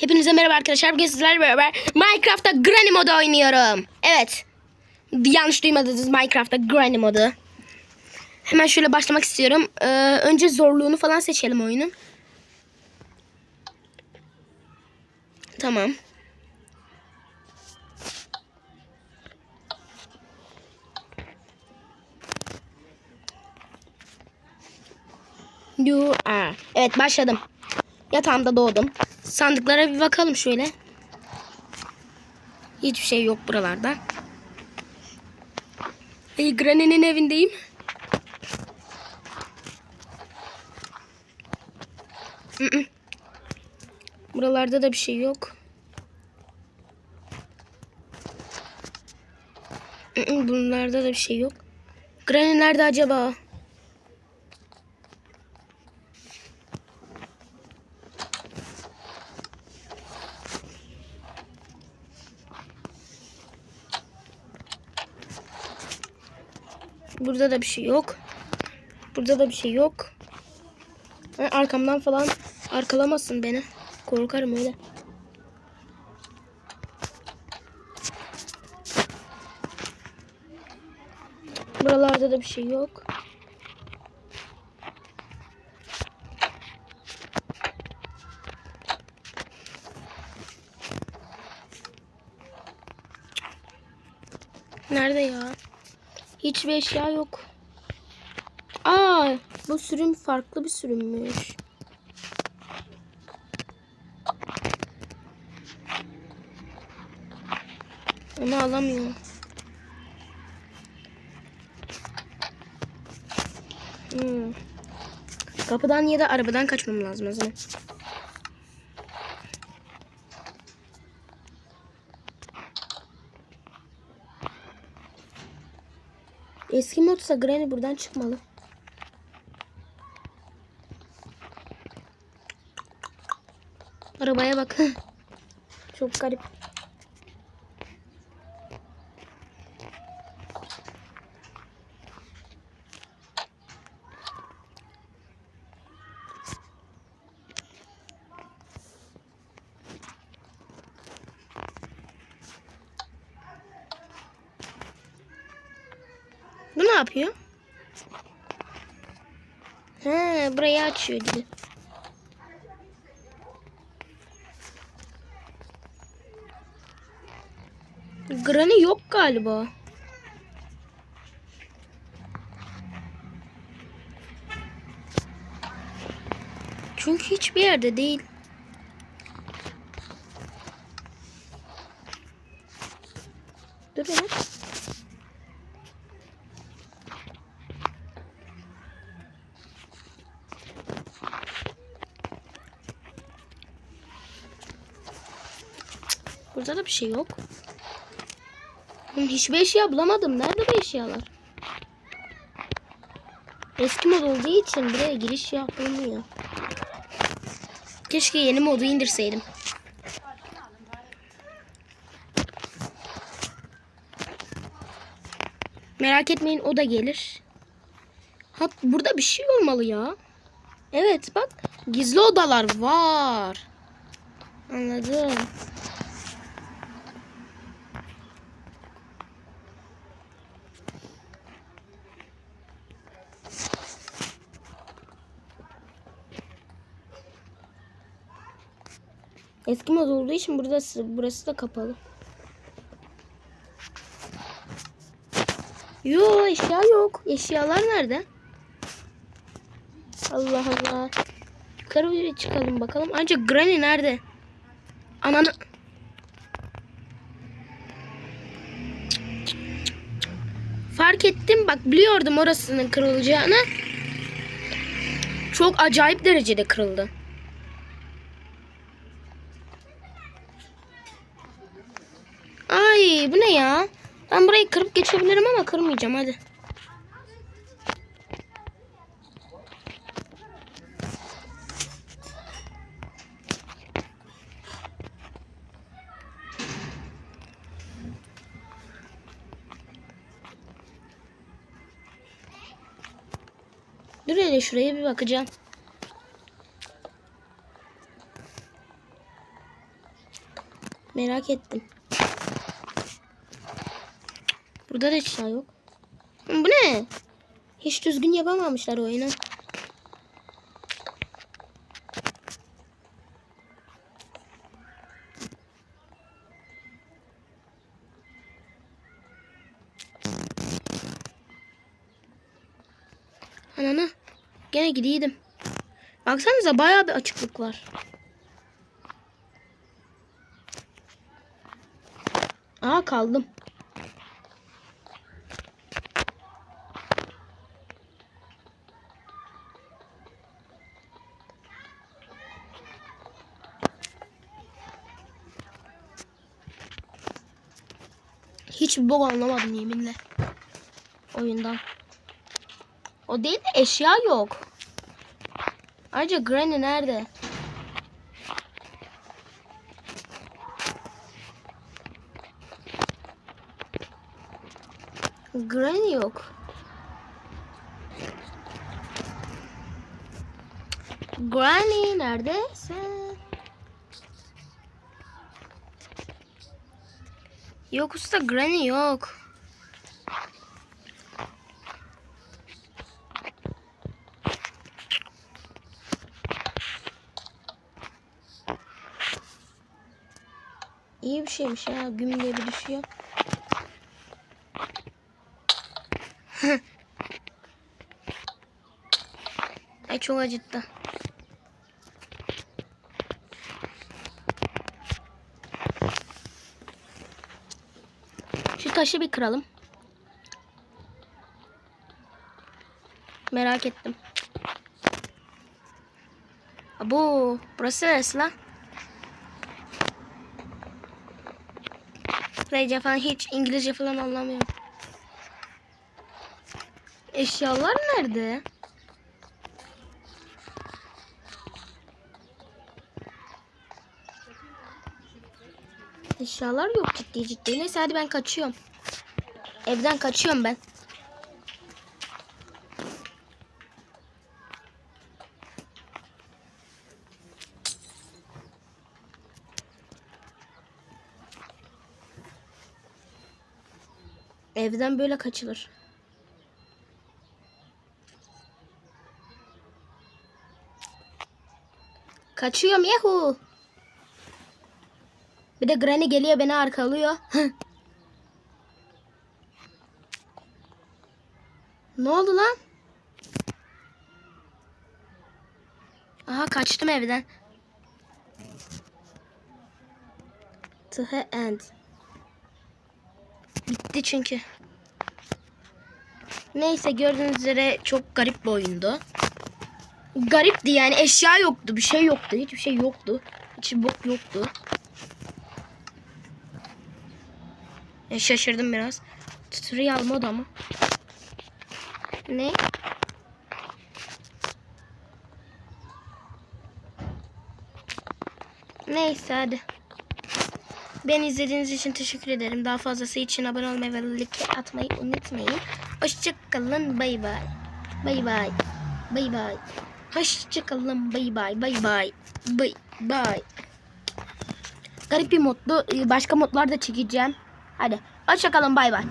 Hepinize merhaba arkadaşlar. Bugün sizlerle beraber Minecraft'ta Granny modu oynuyorum. Evet. Yanlış duymadınız Minecraft'ta Granny modu. Hemen şöyle başlamak istiyorum. Ee, önce zorluğunu falan seçelim oyunun. Tamam. You are. Evet başladım. Yatağımda doğdum. Sandıklara bir bakalım şöyle. Hiçbir şey yok buralarda. Hey, Granny'nin evindeyim. Buralarda da bir şey yok. Bunlarda da bir şey yok. Granny nerede acaba? Burada da bir şey yok. Burada da bir şey yok. Arkamdan falan arkalamasın beni. Korkarım öyle. Buralarda da bir şey yok. Nerede ya? Hiçbir eşya yok. Aa, bu sürüm farklı bir sürümmüş. Onu alamıyorum. Hmm. Kapıdan ya da arabadan kaçmam lazım o zaman. Eski modsa Granny buradan çıkmalı. Arabaya bak. Çok garip. Yapıyor? He, burayı açıyor gibi. Granny yok galiba. Çünkü hiçbir yerde değil. Dur ya. Burada da bir şey yok. Oğlum Hiçbir eşya bulamadım. Nerede bu eşyalar? Eski mod olduğu için buraya giriş yapılmıyor. Keşke yeni modu indirseydim. Merak etmeyin o da gelir. Hat burada bir şey olmalı ya. Evet bak gizli odalar var. Anladım. Eski mod olduğu için burası burası da kapalı. Yo eşya yok. Eşyalar nerede? Allah Allah. Yukarı bir çıkalım bakalım. Ancak Granny nerede? Ananı... Fark ettim bak biliyordum orasının kırılacağını. Çok acayip derecede kırıldı. Bu ne ya? Ben burayı kırıp geçebilirim ama kırmayacağım hadi. Dur hele şuraya bir bakacağım. Merak ettim. Burada da eşya yok. Bu ne? Hiç düzgün yapamamışlar oyunu. Anana. Gene gidiydim. Baksanıza bayağı bir açıklık var. Aa kaldım. Hiçbir bok anlamadım yeminle. Oyundan. O değil de eşya yok. Ayrıca Granny nerede? Granny yok. Granny neredesin? Yok usta Granny yok. İyi bir şeymiş ya. Güm diye bir düşüyor. Ay çok acıttı. Taşı bir kıralım. Merak ettim. Bu burası neresi lan? Reyce falan hiç İngilizce falan anlamıyorum. Eşyalar nerede? Eşyalar yok ciddi ciddi. Neyse hadi ben kaçıyorum. Evden kaçıyorum ben. Evden böyle kaçılır. Kaçıyorum yahu. Bir de Granny geliyor beni arkalıyor. ne oldu lan? Aha kaçtım evden. The end. Bitti çünkü. Neyse gördüğünüz üzere çok garip bir oyundu. Garipti yani eşya yoktu, bir şey yoktu, hiçbir şey yoktu. Hiç bok yoktu. E, şaşırdım biraz. Tutorial mod ama. Ne? Neyse hadi. Beni izlediğiniz için teşekkür ederim. Daha fazlası için abone olmayı ve like atmayı unutmayın. Hoşçakalın. Bay bay. Bay bay. Bay bay. Hoşçakalın. Bay bay. Bay bay. Bay bay. Garip bir modlu. Başka modlar da çekeceğim. Hadi. Hoşçakalın. Bay bay.